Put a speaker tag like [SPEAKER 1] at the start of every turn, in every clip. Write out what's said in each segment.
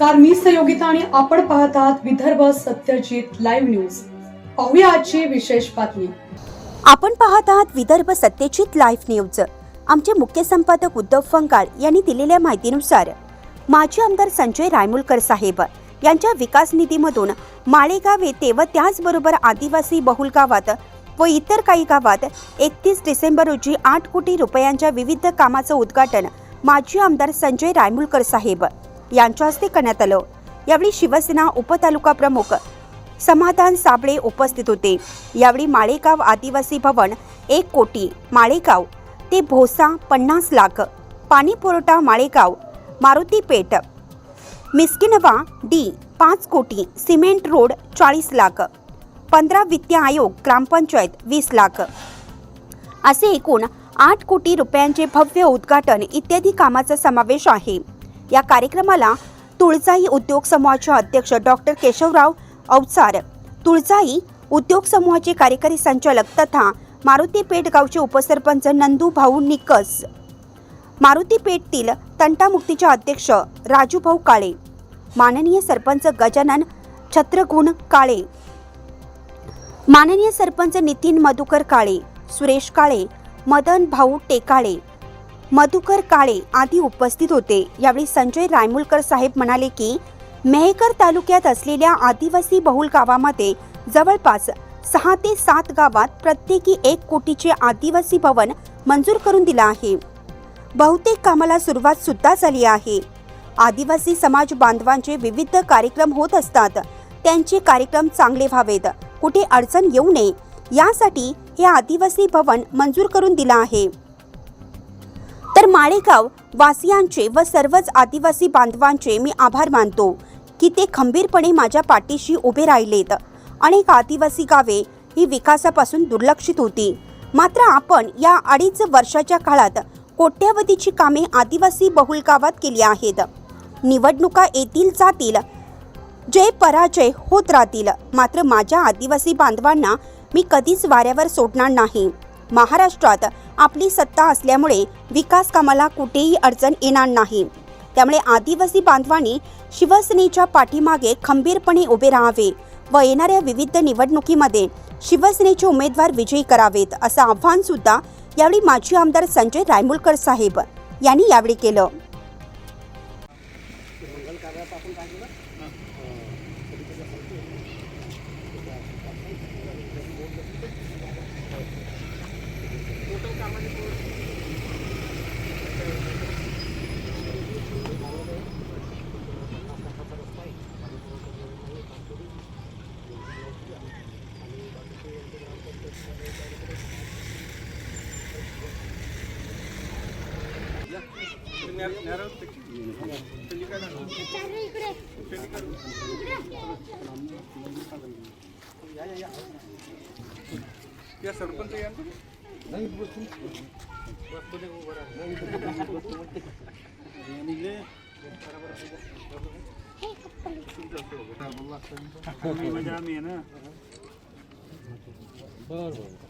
[SPEAKER 1] नमस्कार मी सहयोगिता आणि आपण पाहत आहात विदर्भ सत्यजित लाईव्ह न्यूज पाहूया आजची विशेष बातमी.
[SPEAKER 2] आपण पाहत आहात विदर्भ सत्यजित लाईव्ह न्यूज आमचे मुख्य संपादक उद्धव फंगाळ यांनी दिलेल्या माहितीनुसार माजी आमदार संजय रायमुलकर साहेब यांच्या विकास निधीमधून माळेगाव येथे व त्याचबरोबर आदिवासी बहुल गावात व इतर काही गावात एकतीस डिसेंबर रोजी आठ कोटी रुपयांच्या विविध कामाचं उद्घाटन माजी आमदार संजय रायमुलकर साहेब यांच्या हस्ते करण्यात आलं. यावेळी शिवसेना उपतालुका प्रमुख समाधान साबळे उपस्थित होते. यावेळी माळेगाव आदिवासी भवन एक कोटी माळेगाव ते भोसा पन्नास लाख पाणी पुरवठा माळेगाव मारुती पेठ मिस्किनवा डी पाच कोटी सिमेंट रोड चाळीस लाख पंधरा वित्त आयोग ग्रामपंचायत वीस लाख. असे एकूण आठ कोटी रुपयांचे भव्य उद्घाटन इत्यादी कामाचा समावेश आहे. या कार्यक्रमाला तुळजाई उद्योग समूहाचे अध्यक्ष डॉक्टर केशवराव अवचार तुळजाई उद्योग समूहाचे कार्यकारी संचालक तथा मारुती पेठ गावचे उपसरपंच नंदू भाऊ निकस मारुती पेठतील तंटामुक्तीचे अध्यक्ष राजूभाऊ काळे माननीय सरपंच गजानन छत्रगुण काळे माननीय सरपंच नितीन मधुकर काळे सुरेश काळे मदन भाऊ टेकाळे मधुकर काळे आदी उपस्थित होते. यावेळी संजय रायमुलकर साहेब म्हणाले की मेहकर तालुक्यात असलेल्या आदिवासी बहुल गावामध्ये जवळपास सहा ते सात गावात प्रत्येकी एक कोटीचे आदिवासी भवन मंजूर करून दिला आहे. बहुतेक कामाला सुरुवात सुद्धा झाली आहे. आदिवासी समाज बांधवांचे विविध कार्यक्रम होत असतात. त्यांचे कार्यक्रम चांगले व्हावेत. कुठे अडचण येऊ नये. यासाठी हे आदिवासी भवन मंजूर करून दिलं आहे. तर माळेगाव वासियांचे व सर्वच आदिवासी बांधवांचे मी आभार मानतो की ते खंबीरपणे माझ्या पाठीशी उभे राहिलेत. अनेक आदिवासी गावे ही विकासापासून दुर्लक्षित होती. मात्र आपण या अडीच वर्षाच्या काळात कोट्यावधीची कामे आदिवासी बहुल गावात केली आहेत. निवडणुका येतील जातील जय पराजय होत राहतील. मात्र माझ्या आदिवासी बांधवांना मी कधीच वाऱ्यावर सोडणार नाही. महाराष्ट्रात आपली सत्ता असल्यामुळे विकास कामाला कुठेही अडचण येणार नाही. त्यामुळे आदिवासी बांधवांनी शिवसेनेच्या पाठीमागे खंबीरपणे उभे राहावे व येणाऱ्या विविध निवडणुकीमध्ये शिवसेनेचे उमेदवार विजयी करावेत असं आव्हान सुद्धा यावेळी माजी आमदार संजय रायमुलकर साहेब यांनी यावेळी केलं.
[SPEAKER 3] या सरपंच या बरोबर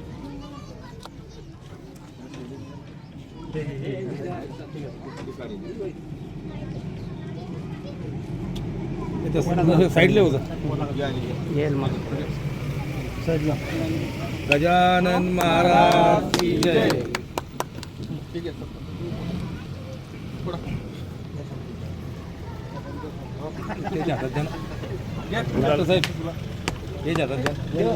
[SPEAKER 4] साईडला गजानन महाराज की जय. ना. डॉक्टर साहेब. त्याच्या हातात द्या देवा.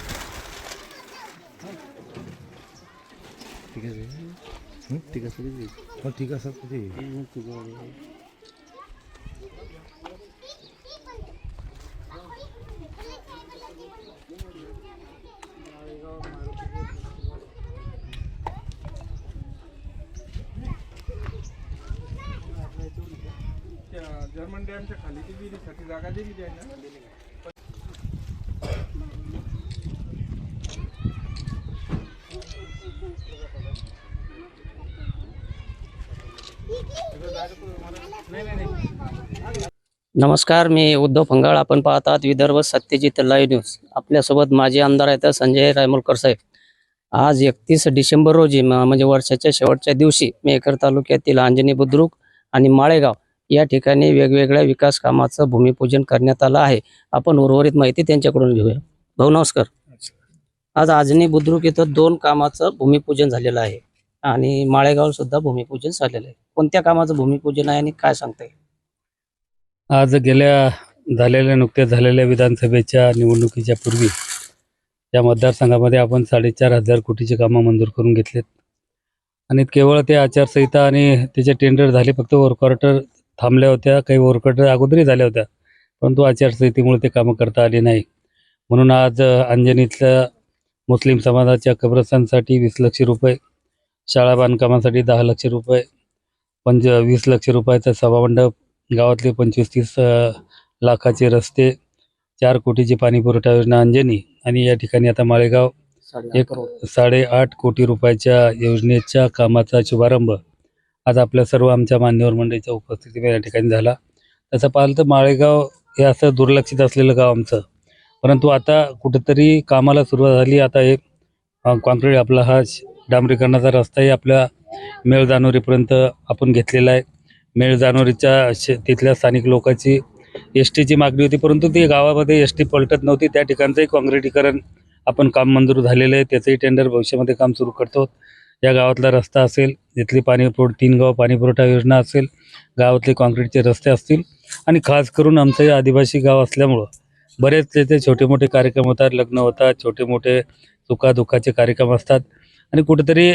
[SPEAKER 4] ठीक आहे हं? ठीक आहे सगळी मग ठीक आहे सर किती
[SPEAKER 3] त्या जर्मन डॅमच्या खाली ती विहिरीसाठी जागा दिलेली आहे ना?
[SPEAKER 5] नमस्कार मी उद्धव फंगाळ. आपण पाहत आहात विदर्भ सत्यजित लाईव्ह न्यूज. आपल्यासोबत माजी आमदार आहेत संजय रायमोलकर साहेब. आज एकतीस डिसेंबर रोजी म्हणजे वर्षाच्या शेवटच्या दिवशी मेकर तालुक्यातील अंजनी बुद्रुक आणि माळेगाव या ठिकाणी वेगवेगळ्या विकास कामाचं भूमिपूजन करण्यात आलं आहे. आपण उर्वरित माहिती त्यांच्याकडून घेऊया. भाऊ नमस्कार. आज आजनी बुद्रुक इथं दोन कामाचं भूमिपूजन झालेलं आहे. आणि माळेगाव सुद्धा भूमिपूजन झालेलं आहे. कोणत्या कामाचं भूमिपूजन आहे आणि काय सांगता येईल?
[SPEAKER 6] आज गेल्या झालेल्या नुकत्याच झालेल्या विधानसभेच्या निवडणुकीच्या पूर्वी या मतदारसंघामध्ये आपण साडेचार हजार कोटीची कामं मंजूर करून घेतलेत. आणि केवळ ते आचारसंहिता आणि त्याचे टेंडर झाले फक्त वर्कऑर्डर थांबल्या होत्या काही वर्कऑर्डर अगोदरही झाल्या होत्या परंतु आचारसंहितेमुळे ते कामं करता आली नाही. म्हणून आज अंजनीतल्या मुस्लिम समाजाच्या कब्रस्तांसाठी वीस लक्ष रुपये शाळा बांधकामासाठी दहा लक्ष रुपये पंच वीस लक्ष रुपयाचा सभामंडप गावातले पंचवीस तीस लाखाचे रस्ते चार कोटीची पाणी पुरवठा योजना अंजनी आणि या ठिकाणी आता माळेगाव एक साडेआठ कोटी रुपयाच्या योजनेच्या कामाचा शुभारंभ आज आपल्या सर्व आमच्या मान्यवर मंडळीच्या उपस्थितीमध्ये या ठिकाणी झाला. तसं पाहिलं तर माळेगाव हे असं दुर्लक्षित असलेलं गाव आमचं. परंतु आता कुठेतरी कामाला सुरुवात झाली. आता हे अ, कॉन्क्रीट आपला हा डांबरीकरणाचा रस्ताही आपल्या मेळ जानोरीपर्यंत आपण घेतलेला आहे. मेळ जानोरीच्या शे तिथल्या स्थानिक लोकांची एस टीची मागणी होती परंतु ती गावामध्ये एस टी पलटत नव्हती. त्या ठिकाणचंही काँक्रिटीकरण आपण काम मंजूर झालेलं आहे. त्याचंही टेंडर भविष्यामध्ये काम सुरू करतो. या गावातला रस्ता असेल इथली पाणी पुरव तीन गाव पाणीपुरवठा योजना असेल गावातले काँक्रीटचे रस्ते असतील आणि खास करून आमचं हे आदिवासी गाव असल्यामुळं बरेच त्याचे छोटे मोठे कार्यक्रम होतात लग्न होतात छोटे मोठे सुखादुःखाचे कार्यक्रम असतात. आणि कुठेतरी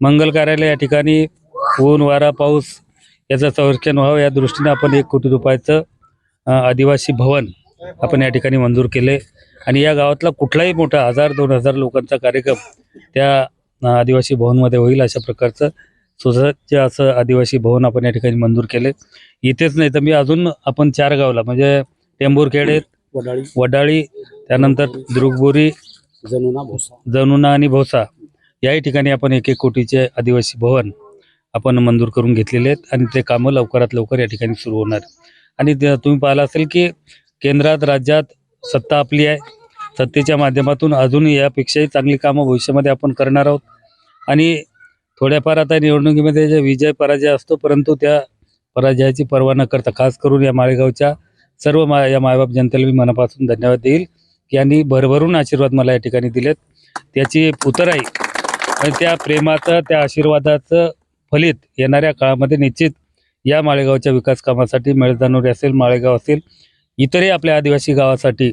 [SPEAKER 6] मंगल कार्यालय या ठिकाणी ऊन वारा पाऊस याचं संरक्षण व्हावं या दृष्टीने आपण एक कोटी रुपयाचं आदिवासी भवन आपण या ठिकाणी मंजूर केले आणि या गावातला कुठलाही मोठा हजार दोन हजार लोकांचा कार्यक्रम त्या आदिवासी भवनमध्ये होईल अशा प्रकारचं सुसज्ज असं आदिवासी भवन आपण या ठिकाणी मंजूर केले इथेच नाही तर मी अजून आपण चार गावला म्हणजे टेंभूरखेडे
[SPEAKER 5] वडाळी
[SPEAKER 6] वडाळी त्यानंतर दुर्गबोरी
[SPEAKER 5] जनुना भोसा.
[SPEAKER 6] जनुना आणि भोसा. याही ठिकाणी आपण एक एक कोटीचे आदिवासी भवन आपण मंजूर करून घेतलेले आहेत आणि ते कामं लवकरात लवकर या ठिकाणी सुरू होणार. आणि तुम्ही पाहिलं असेल की केंद्रात राज्यात सत्ता आपली आहे. सत्तेच्या माध्यमातून अजून यापेक्षाही चांगली कामं भविष्यामध्ये आपण करणार आहोत. आणि थोड्याफार आता निवडणुकीमध्ये जे विजय पराजय असतो परंतु त्या पराजयाची पर्वा न करता खास करून या माळेगावच्या सर्व मा या मायबाप जनतेला मी मनापासून धन्यवाद देईल की यांनी भरभरून आशीर्वाद मला या ठिकाणी दिलेत. त्याची उतराई आणि त्या प्रेमाचं त्या आशीर्वादाचं फलित येणाऱ्या काळामध्ये निश्चित या माळेगावच्या विकास कामासाठी मेळदानोरी असेल माळेगाव असेल इतरही आपल्या आदिवासी गावासाठी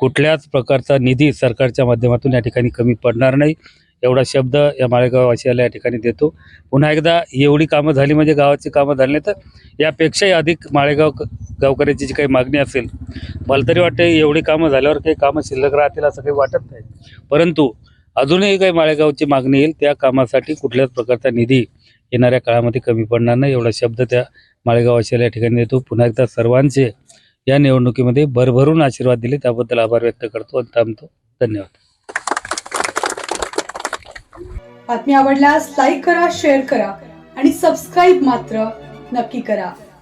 [SPEAKER 6] कुठल्याच प्रकारचा निधी सरकारच्या माध्यमातून या ठिकाणी कमी पडणार नाही. एवढा शब्द या माळेगाववासियाला या ठिकाणी देतो. पुन्हा एकदा एवढी कामं झाली म्हणजे गावाची कामं झाली नाही तर यापेक्षाही अधिक माळेगाव गावकऱ्याची जी काही मागणी असेल मला तरी वाटते एवढी कामं झाल्यावर काही कामं शिल्लक राहतील असं काही वाटत नाही. परंतु अजूनही काही माळेगावची मागणी येईल. त्या कामासाठी कुठल्याच प्रकारचा निधी येणाऱ्या काळामध्ये कमी पडणार नाही. एवढा शब्द त्या माळेगाववासियाला या ठिकाणी देतो. पुन्हा एकदा सर्वांचे या निवडणुकीमध्ये भरभरून आशीर्वाद दिले. त्याबद्दल आभार व्यक्त करतो आणि थांबतो. धन्यवाद.
[SPEAKER 1] बातमी आवडल्यास लाईक करा शेअर करा आणि सबस्क्राईब मात्र नक्की करा.